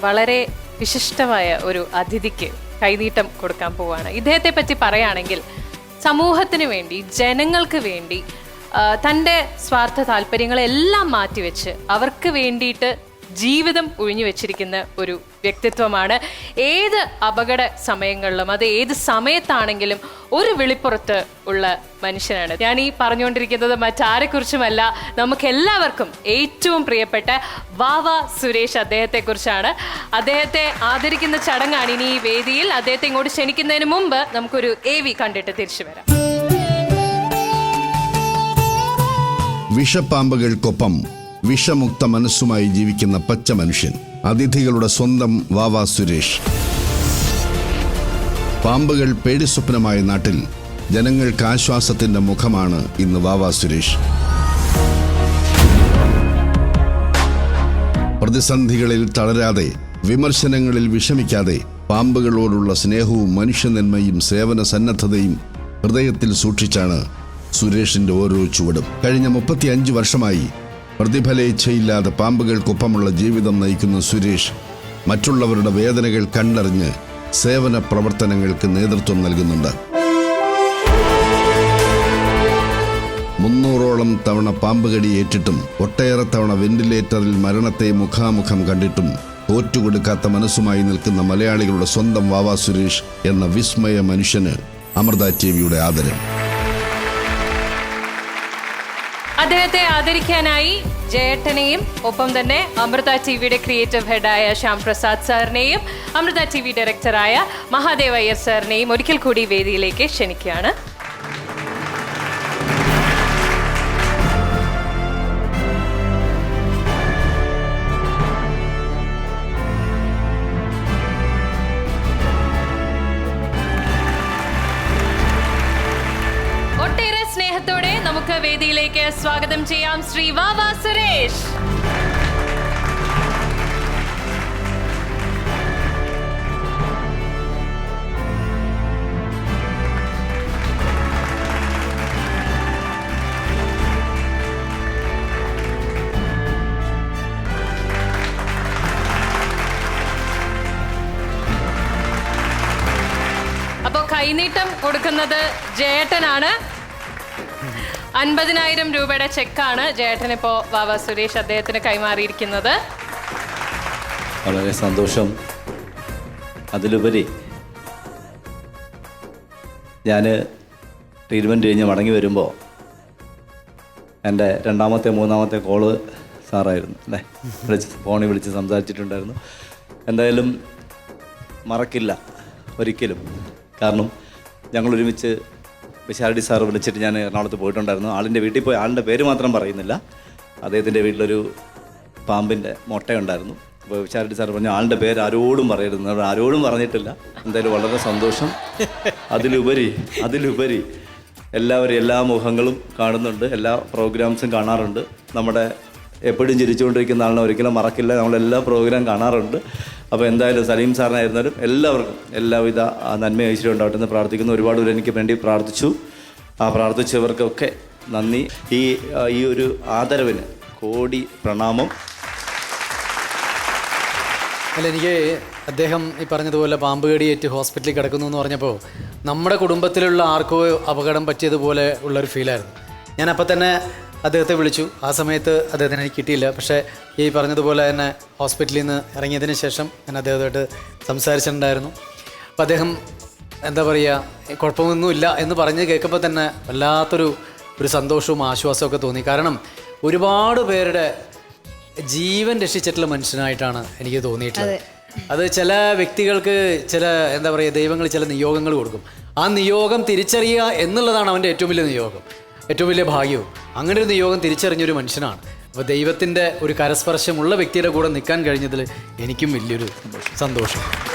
വളരെ വിശിഷ്ടമായ ഒരു അതിഥിക്ക് കൈനീട്ടം കൊടുക്കാൻ പോവുകയാണ്. ഇദ്ദേഹത്തെ പറ്റി പറയുകയാണെങ്കിൽ സമൂഹത്തിന് വേണ്ടി ജനങ്ങൾക്ക് വേണ്ടി തന്റെ സ്വാർത്ഥ താല്പര്യങ്ങളെല്ലാം മാറ്റിവെച്ച് അവർക്ക് വേണ്ടിയിട്ട് ജീവിതം ഒഴിഞ്ഞു വെച്ചിരിക്കുന്ന ഒരു വ്യക്തിത്വമാണ്. ഏത് അപകട സമയങ്ങളിലും അത് ഏത് സമയത്താണെങ്കിലും ഒരു വിളിപ്പുറത്ത് ഉള്ള മനുഷ്യനാണ്. ഞാൻ ഈ പറഞ്ഞുകൊണ്ടിരിക്കുന്നത് മറ്റാരെക്കുറിച്ചുമല്ല നമുക്ക് എല്ലാവർക്കും ഏറ്റവും പ്രിയപ്പെട്ട വാവ സുരേഷ് അദ്ദേഹത്തെ കുറിച്ചാണ് അദ്ദേഹത്തെ ആദരിക്കുന്ന ചടങ്ങാണ് ഇനി ഈ വേദിയിൽ. അദ്ദേഹത്തെ ഇങ്ങോട്ട് ക്ഷണിക്കുന്നതിന് മുമ്പ് നമുക്കൊരു എ വി കണ്ടിട്ട് തിരിച്ചു വരാം. വിഷപ്പാമ്പുകൾക്കൊപ്പം വിഷമുക്ത മനസ്സുമായി ജീവിക്കുന്ന പച്ച മനുഷ്യൻ. അതിഥികളുടെ സ്വന്തം വാവ സുരേഷ്. പാമ്പുകൾ പേടിസ്വപ്നമായ നാട്ടിൽ ജനങ്ങൾക്ക് ആശ്വാസത്തിന്റെ മുഖമാണ് ഇന്ന് വാവ സുരേഷ്. പ്രതിസന്ധികളിൽ തളരാതെ വിമർശനങ്ങളിൽ വിഷമിക്കാതെ പാമ്പുകളോടുള്ള സ്നേഹവും മനുഷ്യനന്മയും സേവന സന്നദ്ധതയും ഹൃദയത്തിൽ സൂക്ഷിച്ചാണ് സുരേഷിന്റെ ഓരോ ചുവടും. കഴിഞ്ഞ മുപ്പത്തിയഞ്ച് വർഷമായി പ്രതിഫലേച്ഛയില്ലാതെ പാമ്പുകൾക്കൊപ്പമുള്ള ജീവിതം നയിക്കുന്ന സുരേഷ് മറ്റുള്ളവരുടെ വേദനകൾ കണ്ടറിഞ്ഞ് സേവന പ്രവർത്തനങ്ങൾക്ക് നേതൃത്വം നൽകുന്നുണ്ട്. മുന്നൂറോളം തവണ പാമ്പുകടി ഏറ്റിട്ടും ഒട്ടേറെ തവണ വെന്റിലേറ്ററിൽ മരണത്തെ മുഖാമുഖം കണ്ടിട്ടും തോറ്റുകൊടുക്കാത്ത മനസ്സുമായി നിൽക്കുന്ന മലയാളികളുടെ സ്വന്തം വാവാ സുരേഷ് എന്ന വിസ്മയ മനുഷ്യന് അമൃത ടി വിയുടെ ആദരം. അദ്ദേഹത്തെ ആദരിക്കാനായി ജയേട്ടനെയും ഒപ്പം തന്നെ അമൃത ടി വിയുടെ ക്രിയേറ്റീവ് ഹെഡായ ശ്യാം പ്രസാദ് സാറിനെയും അമൃത ടി വി ഡയറക്ടറായ മഹാദേവ് അയ്യർ സാറിനെയും ഒരിക്കൽ കൂടി വേദിയിലേക്ക് ക്ഷണിക്കുകയാണ്. വേദിയിലേക്ക് സ്വാഗതം ചെയ്യാം ശ്രീ വാവ സുരേഷ്. കൈനീട്ടം കൊടുക്കുന്നത് ജയേട്ടനാണ്. അൻപതിനായിരം രൂപയുടെ ചെക്കാണ് ജേട്ടനിപ്പോ ബാബ സുരേഷ് അദ്ദേഹത്തിന് കൈമാറിയിരിക്കുന്നത്. വളരെ സന്തോഷം. അതിലുപരി ഞാൻ ട്രീറ്റ്മെന്റ് കഴിഞ്ഞ് മടങ്ങി വരുമ്പോൾ എന്റെ രണ്ടാമത്തെ മൂന്നാമത്തെ കോൾ സാറായിരുന്നു അല്ലേ? വിളിച്ച് ഫോണിൽ വിളിച്ച് സംസാരിച്ചിട്ടുണ്ടായിരുന്നു. എന്തായാലും മറക്കില്ല ഒരിക്കലും. കാരണം ഞങ്ങൾ ഒരുമിച്ച് വിശാരടി സാർ വിളിച്ചിട്ട് ഞാൻ എറണാകുളത്ത് പോയിട്ടുണ്ടായിരുന്നു. ആളിന്റെ വീട്ടിൽ പോയി ആളിന്റെ പേര് മാത്രം പറയുന്നില്ല. അദ്ദേഹത്തിന്റെ വീട്ടിലൊരു പാമ്പിന്റെ മുട്ടയുണ്ടായിരുന്നു. അപ്പോൾ വിശാരടി സാർ പറഞ്ഞു ആളുടെ പേര് ആരോടും പറയരുത്. ആരോടും പറഞ്ഞിട്ടില്ല. എന്തായാലും വളരെ സന്തോഷം. അതിലുപരി അതിലുപരി എല്ലാവരും എല്ലാ മുഖങ്ങളും കാണുന്നുണ്ട്. എല്ലാ പ്രോഗ്രാംസും കാണാറുണ്ട്. നമ്മുടെ എപ്പോഴും ചിരിച്ചുകൊണ്ടിരിക്കുന്ന ആളിനെ ഒരിക്കലും മറക്കില്ല. നമ്മളെല്ലാ പ്രോഗ്രാം കാണാറുണ്ട്. അപ്പോൾ എന്തായാലും സലീം സാറിനായിരുന്നാലും എല്ലാവർക്കും എല്ലാവിധ നന്മ ഐശ്വര്യം ഉണ്ടാവട്ടെ എന്ന് പ്രാർത്ഥിക്കുന്നു. ഒരുപാട് പേര് എനിക്ക് വേണ്ടി പ്രാർത്ഥിച്ചു. ആ പ്രാർത്ഥിച്ചവർക്കൊക്കെ നന്ദി. ഈ ഈ ഒരു ആദരവിന് കോടി പ്രണാമം. അല്ല എനിക്ക് അദ്ദേഹം ഈ പറഞ്ഞതുപോലെ പാമ്പ് കടിയേറ്റ് ഹോസ്പിറ്റലിൽ കിടക്കുന്നു എന്ന് പറഞ്ഞപ്പോൾ നമ്മുടെ കുടുംബത്തിലുള്ള ആർക്കോ അപകടം പറ്റിയതുപോലെ ഉള്ളൊരു ഫീലായിരുന്നു ഞാൻ അപ്പം തന്നെ അദ്ദേഹത്തെ വിളിച്ചു. ആ സമയത്ത് അദ്ദേഹത്തിന് എനിക്ക് കിട്ടിയില്ല. പക്ഷേ ഈ പറഞ്ഞതുപോലെ തന്നെ ഹോസ്പിറ്റലിൽ നിന്ന് ഇറങ്ങിയതിന് ശേഷം ഞാൻ അദ്ദേഹത്തോട്ട് സംസാരിച്ചിട്ടുണ്ടായിരുന്നു. അപ്പം അദ്ദേഹം എന്താ പറയുക കുഴപ്പമൊന്നുമില്ല എന്ന് പറഞ്ഞ് കേൾക്കുമ്പോൾ തന്നെ വല്ലാത്തൊരു ഒരു സന്തോഷവും ആശ്വാസവും ഒക്കെ തോന്നി. കാരണം ഒരുപാട് പേരുടെ ജീവൻ രക്ഷിച്ചിട്ടുള്ള മനുഷ്യനായിട്ടാണ് എനിക്ക് തോന്നിയിട്ടുള്ളത്. അത്. ചില വ്യക്തികൾക്ക് ചില എന്താ പറയുക ദൈവങ്ങൾ ചില നിയോഗങ്ങൾ കൊടുക്കും. ആ നിയോഗം തിരിച്ചറിയുക എന്നുള്ളതാണ് അവന്റെ ഏറ്റവും വലിയ നിയോഗം. ഏറ്റവും വലിയ ഭാഗ്യവും. അങ്ങനെ ഒരു നിയോഗം തിരിച്ചറിഞ്ഞൊരു മനുഷ്യനാണ്. അപ്പോൾ ദൈവത്തിന്റെ ഒരു കരസ്പർശമുള്ള വ്യക്തിയുടെ കൂടെ നിൽക്കാൻ കഴിഞ്ഞതിൽ എനിക്കും വലിയൊരു സന്തോഷം.